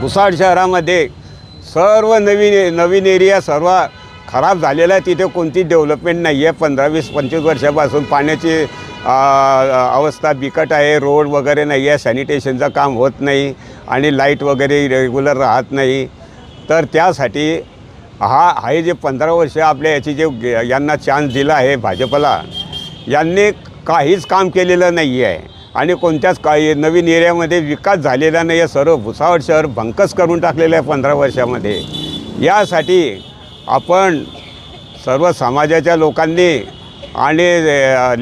भुसाड शहरामध्ये सर्व नवीन नवीन एरिया सर्व खराब झालेला आहे. तिथे कोणती डेव्हलपमेंट नाही आहे. पंधरा वीस पंचवीस वर्षापासून पाण्याची अवस्था बिकट आहे. रोड वगैरे नाही आहे. सॅनिटेशनचं काम होत नाही. आणि लाइट वगैरे रेग्युलर राहत नाही. तर त्यासाठी हा हे जे पंधरा वर्ष आपल्या याची जे गे- यांना चान्स दिला आहे भाजपला यांनी काहीच काम केलेलं नाही आहे. आणि कोणत्याच काही नवीन एरियामध्ये विकास झालेला नाही. आहे सर्व भुसावळ शहर भंकस करून टाकलेलं आहे पंधरा वर्षामध्ये. यासाठी आपण सर्व समाजाच्या लोकांनी आणि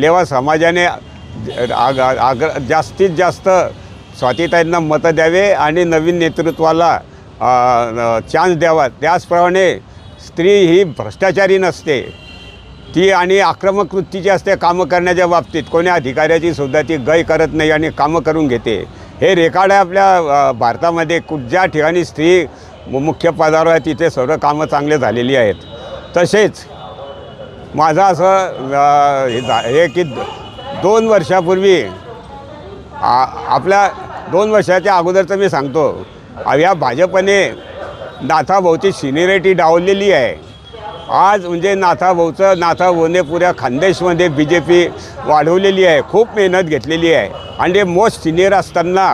लेवा समाजाने आग आग्र जास्तीत जास्त स्वातीताईंना मतं द्यावे आणि नवीन नेतृत्वाला चान्स द्यावा. त्याचप्रमाणे स्त्री ही भ्रष्टाचारी नसते. ती आणि आक्रमक वृत्तीची असते कामं करण्याच्या बाबतीत कोण्या अधिकाऱ्याची सुद्धा ती गय करत नाही आणि कामं करून घेते. हे रेकॉर्ड आहे आपल्या भारतामध्ये कु ज्या ठिकाणी स्त्री मुख्य पदावर आहे तिथे सर्व कामं चांगले झालेली आहेत. तसेच माझं असं हे हे की दोन वर्षापूर्वी आ आपल्या दोन वर्षाच्या अगोदरचं मी सांगतो या भाजपने नाथाभोवती सिनिरिटी डावलेली आहे. आज म्हणजे नाथाभाऊचं नाथाभाऊने पुऱ्या खानदेशमध्ये बी जे पी वाढवलेली आहे खूप मेहनत घेतलेली आहे. आणि ते मोस्ट सिनियर असताना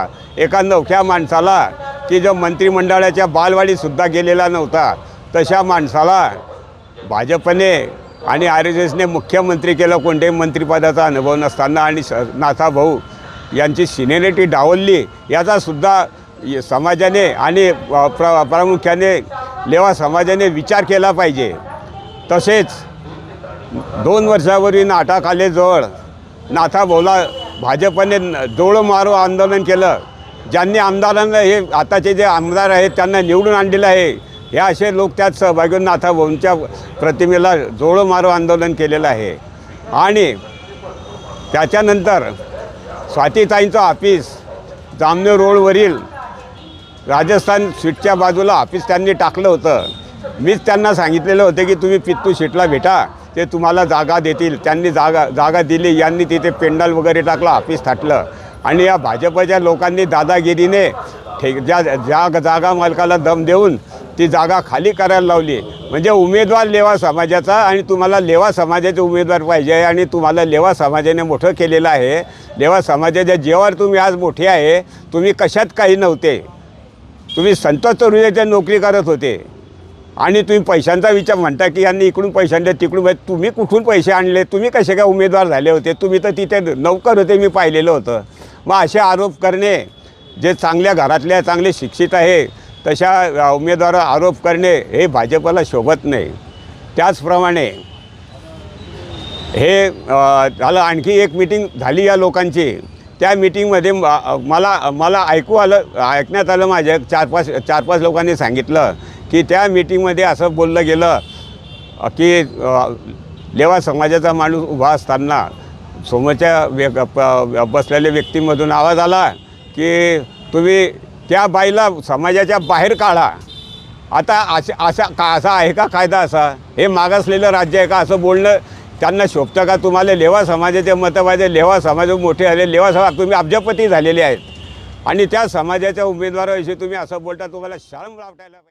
एका नवख्या माणसाला की जो मंत्रिमंडळाच्या बालवाडीसुद्धा गेलेला नव्हता तशा माणसाला भाजपने आणि आर एस एसने मुख्यमंत्री केलं कोणत्याही मंत्रिपदाचा अनुभव नसताना. आणि स नाथाभाऊ यांची सिनियरिटी डावलली याचासुद्धा समाजाने आणि प्र प्रामुख्याने लेवा समाजाने विचार केला पाहिजे. तसेच दोन वर्षापूर्वी नाटाखालेजवळ कालेजवळ नाथाभाऊला भाजपने न- मारो आंदोलन केलं. ज्यांनी आमदारांना हे आताचे जे आमदार आहेत त्यांना निवडून आणलेलं आहे हे असे लोक त्यात सहभागी होऊन नाथाभाऊंच्या प्रतिमेला जोळं मारो आंदोलन केलेलं आहे. आणि त्याच्यानंतर स्वातीताईंचं ऑफिस जामनेर रोडवरील राजस्थान स्वीटच्या बाजूला ऑफिस त्यांनी टाकलं होतं. मीच त्यांना सांगितलेलं होतं की तुम्ही पित्तू सीटला भेटा ते तुम्हाला जागा देतील. त्यांनी जागा जागा दिली यांनी तिथे पेंडल वगैरे टाकलं ऑफिस थाटलं. आणि या भाजपच्या लोकांनी दादागिरीने ठेक ज्या ज्या जागा मालकाला दम देऊन ती जागा खाली करायला लावली. म्हणजे उमेदवार लेवा समाजाचा आणि तुम्हाला लेवा समाजाचे उमेदवार पाहिजे आणि तुम्हाला लेवा समाजाने मोठं केलेलं आहे. लेवा समाजाच्या जेव्हा तुम्ही आज मोठे आहे. तुम्ही कशात काही नव्हते. तुम्ही संतोष तरुणाच्या नोकरी करत होते. आणि तुम्ही पैशांचा विचार म्हणता की यांनी इकडून पैसे आणले तिकडून पैसे तुम्ही कुठून पैसे आणले? तुम्ही कसे काय उमेदवार झाले होते? तुम्ही तर तिथे नौकर होते मी पाहिलेलं होतं. मग असे आरोप करणे जे चांगल्या घरातल्या चांगले शिक्षित आहे तशा उमेदवार आरोप करणे हे भाजपला शोभत नाही. त्याचप्रमाणे हे झालं आणखी एक मिटिंग झाली या लोकांची. त्या मिटिंगमध्ये मला मला ऐकू आलं ऐकण्यात आलं माझ्या चार पाच चार पाच लोकांनी सांगितलं की त्या मीटिंगमध्ये असं बोललं गेलं की लेवा समाजाचा माणूस उभा असताना समोरच्या व्य प- बसलेल्या व्यक्तीमधून आवाज आला की तुम्ही त्या बाईला समाजाच्या बाहेर काढा. आता अशा असा का असा आहे का कायदा असा? हे मागासलेलं राज्य आहे का? असं बोलणं त्यांना शोभतं का? तुम्हाला लेवा समाजाचे मतं पाहिजे लेवा समाज मोठे झाले लेवा समाज तुम्ही अब्जपती झालेले आहेत. आणि त्या समाजाच्या उमेदवाराविषयी तुम्ही असं बोलता तुम्हाला शरम वाटायला पाहिजे